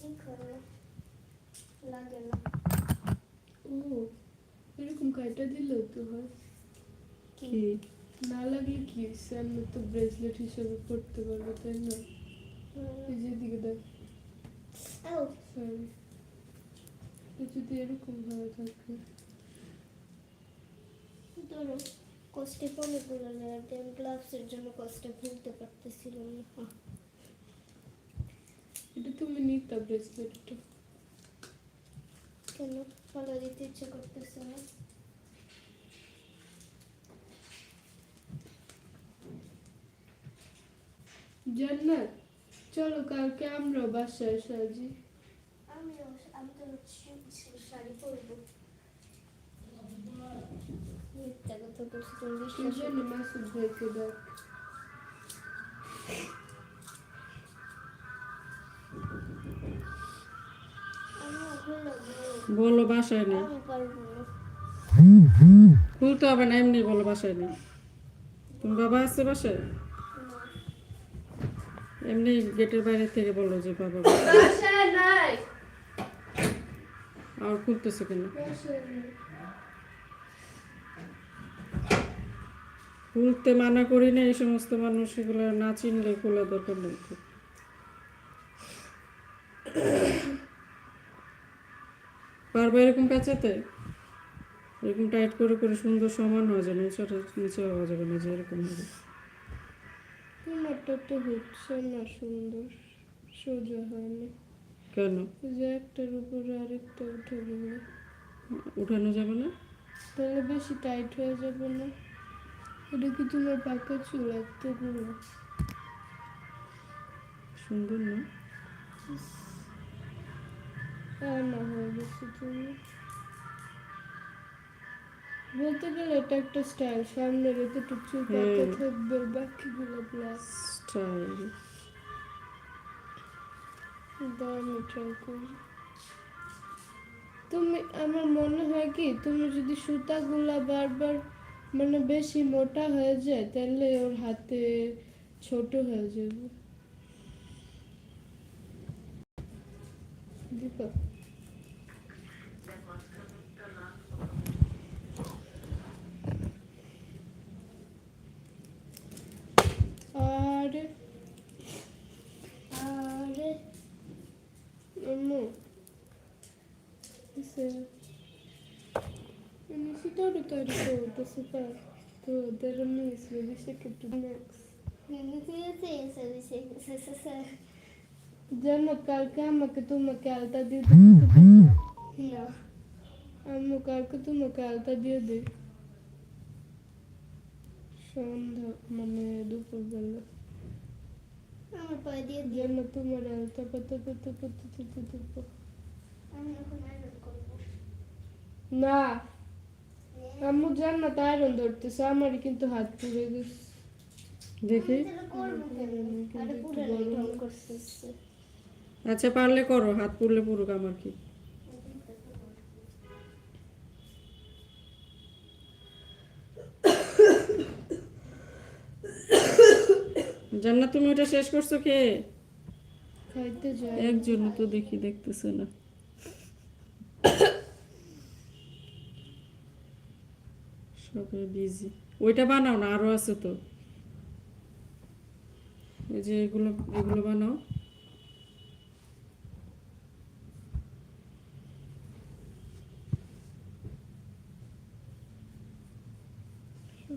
হয় না লাগে না ও এরকম কাইটা দিলেও তো হয়? কি? কি? না লাগলে কি? হয়েছে আমি তো ব্রেসলেট হিসেবে পড়তে পারব তাই না? এই যে দিকে দেখ। সরি যদি এরকম ভাবে থাকে। ধরো কষ্টে অনেকগুলো গ্লাভসের জন্য কষ্টে ভুলতে পারতেছিলাম না। এটা তুমি নিতা ব্রেসলেটটা কেন? ফলো দিতে ইচ্ছে করতেছে না। জান্নাত চলো কালকে আমরা বাসায় সাজি আমি আমি তো শাড়ি পরবো। মিথ্যা কথা বলছি তুমি জন্য মাসুদ ভাইকে দেখ বলো বাসায় নেই। খুলতে হবে না এমনি বলো বাসায় নেই। তুমি বাবা আছে বাসায়? এমনি গেটের বাইরে থেকে বলো যে বাবা আর খুলতেছো কেন? খুলতে মানা করি না এই সমস্ত মানুষ এগুলো না চিনলে খোলা দরকার নেই। পারবে এরকম পেঁচাতে এরকম টাইট করে করে সুন্দর সমান হয়ে যাবে নিচে নিচে হওয়া যাবে না যে এরকম হবে। তোমারটা তো হচ্ছে না সুন্দর সোজা হয়নি। কেন? যে একটার উপরে আরেকটা উঠে গেলে উঠানো যাবে না? তাহলে বেশি টাইট হয়ে যাবে না। এটা কি তোমার পাকা চুল? সুন্দর না আর না? হয়ে বলতে গেলে এটা একটা স্টাইল সামনের এতটুকু চুল পাকা হুম। থাকবে বাকিগুলো ব্ল্যাক স্টাইল দামি ট্রাই করি তুমি আমার মনে হয় কি তুমি যদি সুতাগুলা বারবার মানে বেশি মোটা হয়ে যায় তাহলে ওর হাতে ছোট হয়ে যাবে। Dito. Arı. Arı. Onu. Isso. É. Eu não sei dar o cara todo, se faz. Tô dando isso, eu deixei que tu next. Eu não conhecia essa é sensação. জানো কালকে আমাকে তোমাকে আলতা দিয়ে না আম্মু কালকে তোমাকে আলতা দিয়ে দে সন্ধ্যা মানে দুপুরবেলা আমার পায়ে দিয়ে জানো তোমার আলতা পাতা পাতা পাতা পাতা পাতা না আম্মু জান্নাত আয়রন ধরতেছে আমারই কিন্তু হাত পুড়ে গেছে দেখি আচ্ছা পারলে করো হাত পুড়লে পুরুক আমার কি? জান্নাত তুমি ওটা শেষ করছ কে? একজন তো দেখি দেখতেছে না। সবাই বিজি ওইটা বানাও না আরও আছে তো। এই যে এগুলো এগুলো বানাও সুতার না জান্নাত দেখা যায় আমার মনে হয় কি আলু সুতাটা কম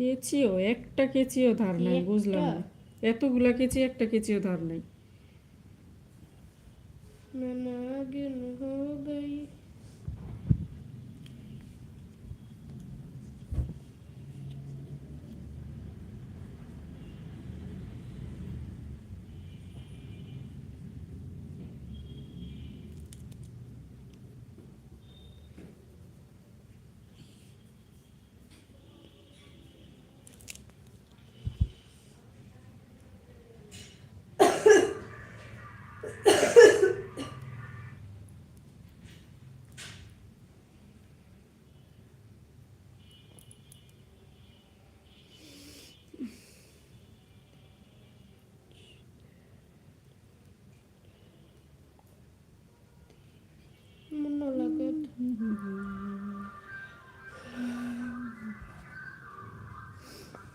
কেচিও একটা কেচিও ধার নাই বুঝলাম না। এতগুলা কেচি একটা কেচিও ধার নাই। না না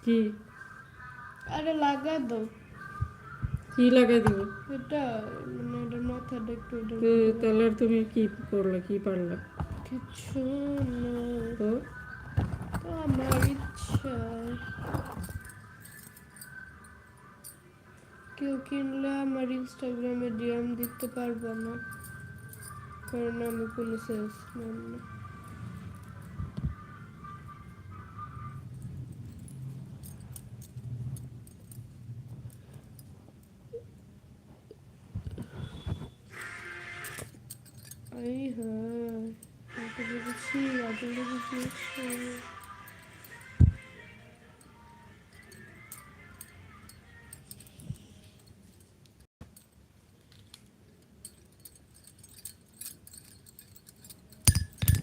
কি? আরে লাগা দাও। কি লাগাই দিব? এটা মানে এটা মাথাটা একটু তাহলে আর তুমি কি করলা কি পারলা? কিছু না তো? তো আমার ইচ্ছা। কেউ কিনলে আমার ইনস্টাগ্রামে ডিএম দিতে পারবে না। কারণ আমি কোনো সেলসম্যান না। আই হ্যাঁ বুঝেছি বুঝেছি।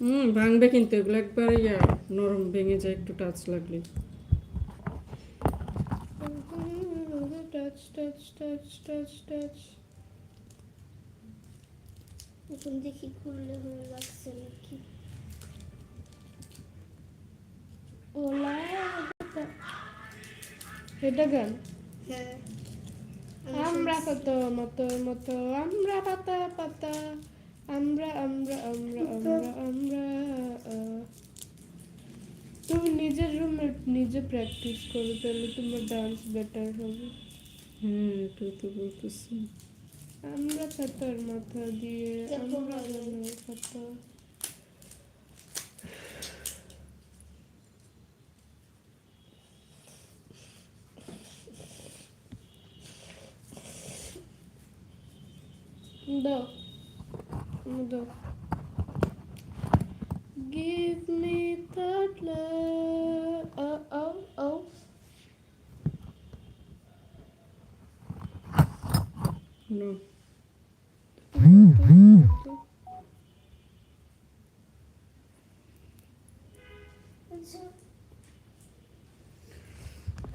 হুম, ভাঙবে কিন্তু, এগুলো একবার ইয়া, নরম ভেঙে যায়, একটু টাচ লাগলে। Touch touch touch touch touch এখন দেখি খুললে হয়ে লাগছে নাকি? ওলা এটা গান হ্যাঁ। আমরা কত মতো মতো আমরা পাতা পাতা আমরা আমরা আমরা আমরা আমরা তুমি নিজের রুমে নিজে প্র্যাকটিস করো তাহলে তোমার ডান্স বেটার হবে। হ্যাঁ এটাই তো বলতেছি। আমরা পাতার মাথা দিয়ে দেখো আমরা ভালো। গানের পাতা দাও দাও Give me No.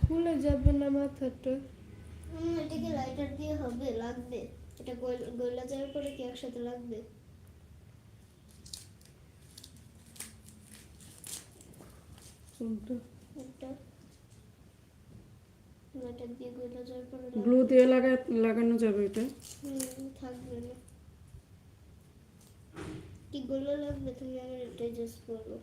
খুলে যাবে না মাথাটা। হুম, এটা কি লাইটার দিয়ে হবে লাগবে। এটা গলা যাওয়ার পরে কি একসাথে লাগবে? কোনটা এটা লাইটার দিয়ে গলা যাওয়ার পরে গ্লু দিয়ে লাগা লাগানো যাবে এটা। থাকবে না। কি গুলো লাগবে তুমি আমার এটাই জাস্ট বলো।